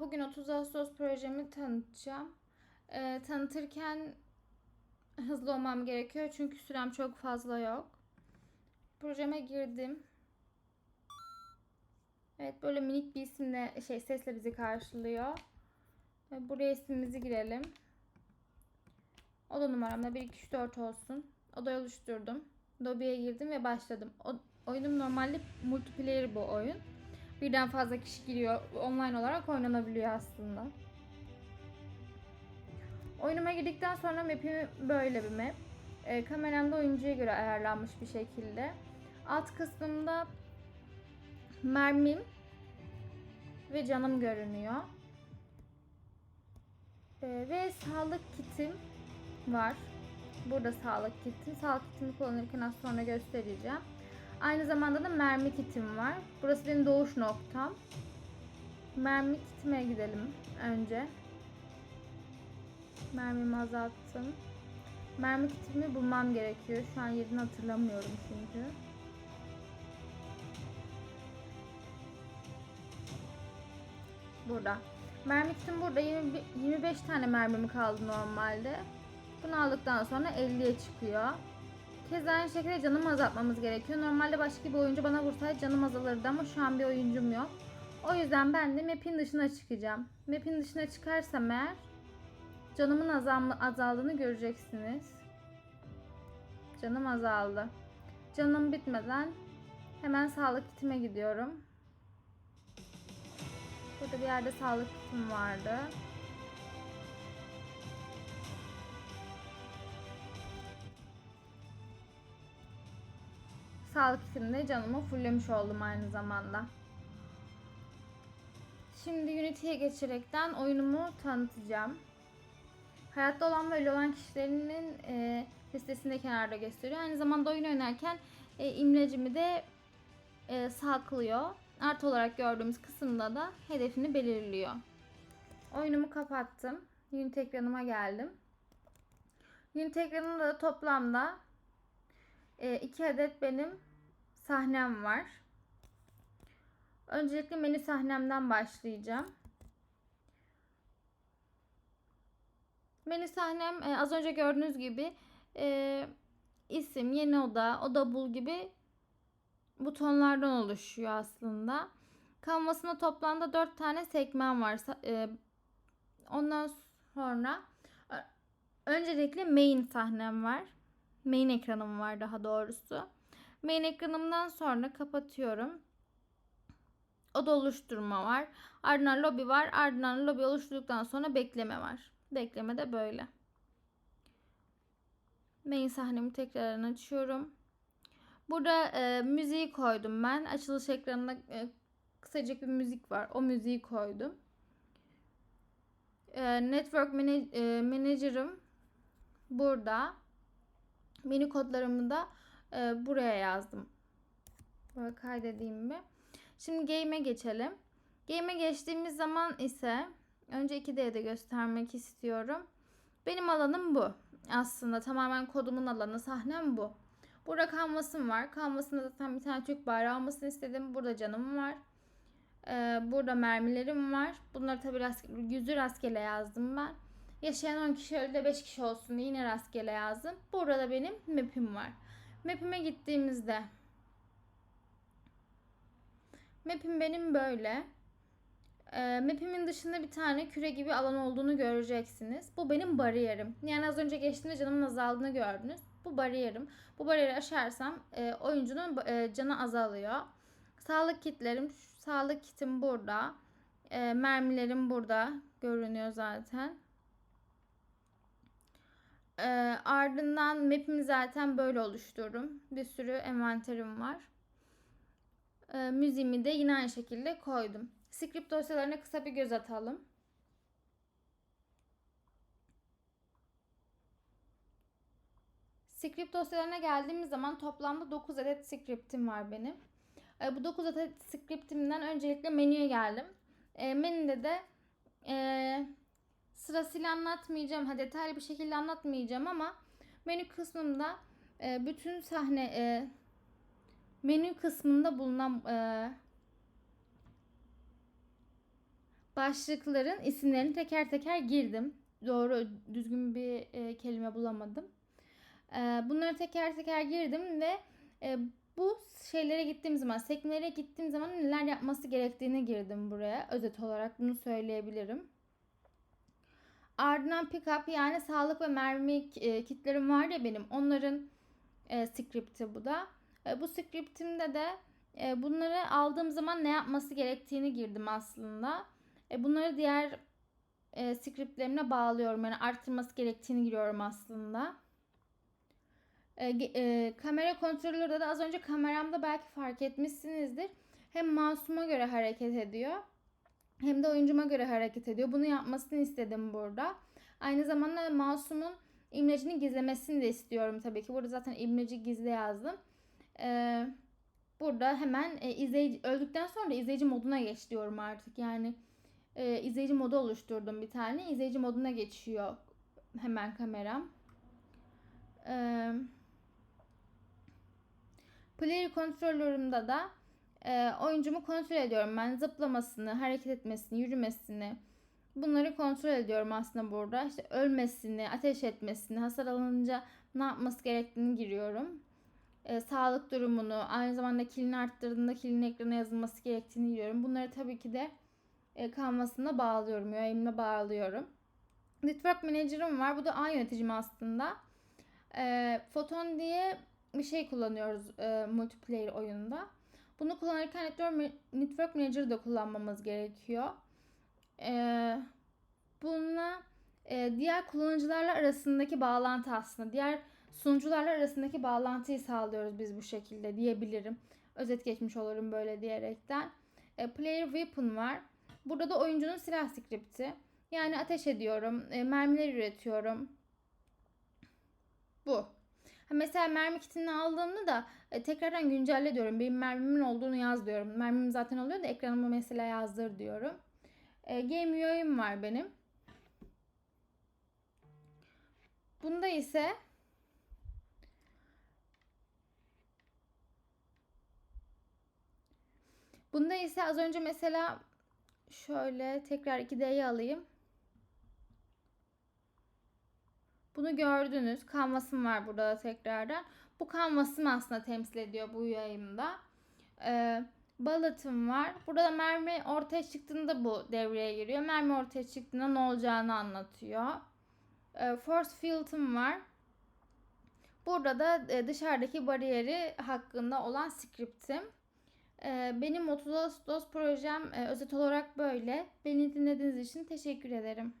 Bugün 30 Ağustos projemi tanıtacağım. Ee, tanıtırken hızlı olmam gerekiyor çünkü sürem çok fazla yok. Projeme girdim. Evet böyle minik bir isimle şey sesle bizi karşılıyor. Ve Buraya ismimizi girelim. Oda numaramda 1 2 3 4 olsun. Odayı oluşturdum. Lobby'ye girdim ve başladım. O, oyunum normalde multiplayer bu oyun. Birden fazla kişi giriyor. Online olarak oynanabiliyor aslında. Oyunuma girdikten sonra map'im böyle bir map. E, kameramda oyuncuya göre ayarlanmış bir şekilde. Alt kısmımda mermim ve canım görünüyor. E, ve sağlık kitim var. Burada sağlık kitim. Sağlık kitimi kullanırken az sonra göstereceğim. Aynı zamanda da mermi kitim var. Burası benim doğuş noktam. Mermi kitime gidelim önce. Mermimi azalttım. Mermi kitimi bulmam gerekiyor. Şu an yerini hatırlamıyorum çünkü. Burada. Mermi kitim burada. 20 25 tane mermim kaldı normalde. Bunu aldıktan sonra 50'ye çıkıyor. Kez aynı şekilde canımı azaltmamız gerekiyor. Normalde başka bir oyuncu bana vursaydı canım azalırdı ama şu an bir oyuncum yok. O yüzden ben de map'in dışına çıkacağım. Map'in dışına çıkarsam eğer canımın azal azaldığını göreceksiniz. Canım azaldı. Canım bitmeden hemen sağlık kitime gidiyorum. Burada bir yerde sağlık kitim vardı. Sağlık kitimde canımı fulllemiş oldum aynı zamanda. Şimdi Unity'ye geçerekten oyunumu tanıtacağım. Hayatta olan ve ölü olan kişilerinin e, listesini de kenarda gösteriyor. Aynı zamanda oyun oynarken e, imlecimi de e, saklıyor. Artı olarak gördüğümüz kısımda da hedefini belirliyor. Oyunumu kapattım. Unity ekranıma geldim. Unity ekranında da toplamda e, iki adet benim sahnem var. Öncelikle menü sahnemden başlayacağım. Menü sahnem e, az önce gördüğünüz gibi e, isim, yeni oda, oda bul gibi butonlardan oluşuyor aslında. Kanvasında toplamda 4 tane sekmen var. E, ondan sonra öncelikle main sahnem var. Main ekranım var daha doğrusu. Main ekranımdan sonra kapatıyorum. Oda oluşturma var. Ardından lobi var. Ardından lobi oluşturduktan sonra bekleme var. Bekleme de böyle. Main sahnemi tekrar açıyorum. Burada e, müziği koydum ben. Açılış ekranında e, kısacık bir müzik var. O müziği koydum. E, Network Manage, e, Manager'ım burada. Menü kodlarımı da e, buraya yazdım. Böyle kaydedeyim bir. Şimdi game'e geçelim. Game'e geçtiğimiz zaman ise önce 2D'de göstermek istiyorum. Benim alanım bu. Aslında tamamen kodumun alanı, sahnem bu. Burada kanvasım var. Kanvasında zaten bir tane Türk bayrağı olmasını istedim. Burada canım var. Ee, burada mermilerim var. Bunları tabi rastgele, yüzü rastgele yazdım ben. Yaşayan 10 kişi öyle 5 kişi olsun yine rastgele yazdım. Burada da benim map'im var. Map'ime gittiğimizde Map'im benim böyle. E, map'imin dışında bir tane küre gibi alan olduğunu göreceksiniz. Bu benim bariyerim. Yani az önce geçtiğimde canımın azaldığını gördünüz. Bu bariyerim. Bu bariyeri aşarsam e, oyuncunun e, canı azalıyor. Sağlık kitlerim, sağlık kitim burada. E, mermilerim burada görünüyor zaten. E, ardından map'imi zaten böyle oluştururum. Bir sürü envanterim var. E, müziğimi de yine aynı şekilde koydum. Script dosyalarına kısa bir göz atalım. Script dosyalarına geldiğimiz zaman toplamda 9 adet scriptim var benim. E, bu 9 adet scriptimden öncelikle menüye geldim. E, menüde de e, sırasıyla anlatmayacağım. Ha, detaylı bir şekilde anlatmayacağım ama menü kısmında e, bütün sahne e, menü kısmında bulunan e, başlıkların isimlerini teker teker girdim. Doğru düzgün bir e, kelime bulamadım. E, bunları teker teker girdim ve e, bu şeylere gittiğim zaman, sekmelere gittiğim zaman neler yapması gerektiğini girdim buraya. Özet olarak bunu söyleyebilirim. Ardından pick-up yani sağlık ve mermi e, kitlerim var ya benim. Onların e, script'i bu da. E, bu script'imde de e, bunları aldığım zaman ne yapması gerektiğini girdim aslında. E, bunları diğer e, scriptlerimle bağlıyorum. Yani arttırması gerektiğini giriyorum aslında. E, e, kamera kontrolörde de az önce kameramda belki fark etmişsinizdir. Hem mouse'uma göre hareket ediyor. Hem de oyuncuma göre hareket ediyor. Bunu yapmasını istedim burada. Aynı zamanda mouse'umun imlecini gizlemesini de istiyorum tabii ki. Burada zaten imleci gizli yazdım. Ee, burada hemen e, izleyici öldükten sonra izleyici moduna geç diyorum artık. Yani e, izleyici modu oluşturdum bir tane. İzleyici moduna geçiyor hemen kameram. Ee, player kontrolörümde de e, oyuncumu kontrol ediyorum. Ben zıplamasını, hareket etmesini, yürümesini bunları kontrol ediyorum aslında burada. İşte ölmesini, ateş etmesini, hasar alınca ne yapması gerektiğini giriyorum. E, sağlık durumunu, aynı zamanda kilini arttırdığında kilin ekrana yazılması gerektiğini giriyorum. Bunları tabii ki de e, kanvasına bağlıyorum, UI'imle bağlıyorum. Network Manager'ım var. Bu da ağ yöneticim aslında. E, Photon diye bir şey kullanıyoruz e, multiplayer oyunda. Bunu kullanırken Network, Manager'ı da kullanmamız gerekiyor. Ee, bununla e, diğer kullanıcılarla arasındaki bağlantı aslında. Diğer sunucularla arasındaki bağlantıyı sağlıyoruz biz bu şekilde diyebilirim. Özet geçmiş olurum böyle diyerekten. E, player Weapon var. Burada da oyuncunun silah skripti. Yani ateş ediyorum, e, mermiler üretiyorum. Bu. Mesela mermi kitini aldığımda da e, tekrardan güncelle diyorum. Benim mermimin olduğunu yaz diyorum. Mermim zaten oluyor da ekranıma mesela yazdır diyorum. E, game UI'm var benim. Bunda ise Bunda ise az önce mesela şöyle tekrar 2D'yi alayım. Bunu gördünüz. Kanvasım var burada da tekrardan. Bu kanvasım aslında temsil ediyor bu yayımda. Ee, balatım var. Burada da mermi ortaya çıktığında bu devreye giriyor. Mermi ortaya çıktığında ne olacağını anlatıyor. Ee, force field'ım var. Burada da e, dışarıdaki bariyeri hakkında olan script'im. Ee, benim 30 Ağustos projem e, özet olarak böyle. Beni dinlediğiniz için teşekkür ederim.